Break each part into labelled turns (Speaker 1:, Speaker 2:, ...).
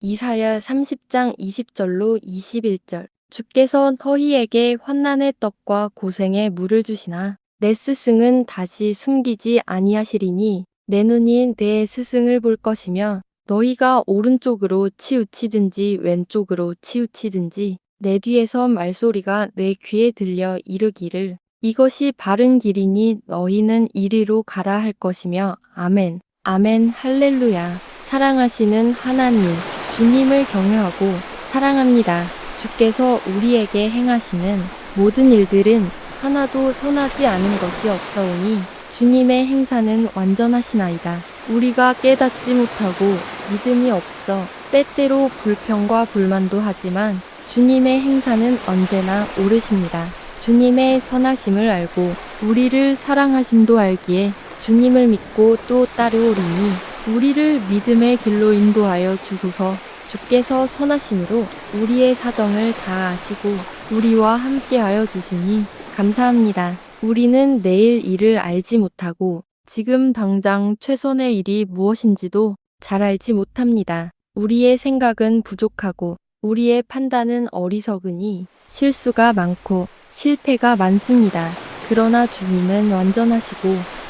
Speaker 1: 이사야 30장 20절로 21절. 주께서 너희에게 환난의 떡과 고생의 물을 주시나 내 스승은 다시 숨기지 아니하시리니 내 눈이 내 스승을 볼 것이며 너희가 오른쪽으로 치우치든지 왼쪽으로 치우치든지 내 뒤에서 말소리가 내 귀에 들려 이르기를 이것이 바른 길이니 너희는 이리로 가라 할 것이며 아멘. 아멘. 할렐루야. 사랑하시는 하나님 주님을 경외하고 사랑합니다. 주께서 우리에게 행하시는 모든 일들은 하나도 선하지 않은 것이 없사오니 주님의 행사는 완전하시나이다. 우리가 깨닫지 못하고 믿음이 없어 때때로 불평과 불만도 하지만 주님의 행사는 언제나 옳으십니다. 주님의 선하심을 알고 우리를 사랑하심도 알기에 주님을 믿고 또 따르오리니 우리를 믿음의 길로 인도하여 주소서 주께서 선하심으로 우리의 사정을 다 아시고 우리와 함께하여 주시니 감사합니다. 우리는 내일 일을 알지 못하고 지금 당장 최선의 일이 무엇인지도 잘 알지 못합니다. 우리의 생각은 부족하고 우리의 판단은 어리석으니 실수가 많고 실패가 많습니다. 그러나 주님은 완전하시고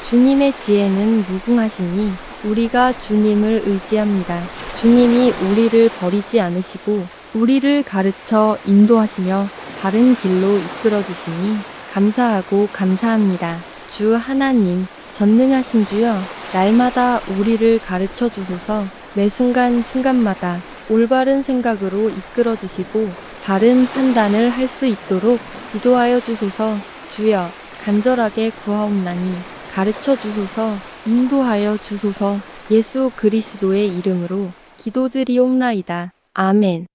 Speaker 1: 주님의 지혜는 무궁하시니 우리가 주님을 의지합니다. 주님이 우리를 버리지 않으시고 우리를 가르쳐 인도하시며 바른 길로 이끌어 주시니 감사하고 감사합니다. 주 하나님, 전능하신 주여, 날마다 우리를 가르쳐 주소서 매 순간 순간마다 올바른 생각으로 이끌어 주시고 바른 판단을 할 수 있도록 지도하여 주소서 주여 간절하게 구하옵나니 가르쳐 주소서 인도하여 주소서 예수 그리스도의 이름으로 기도드리옵나이다. 아멘.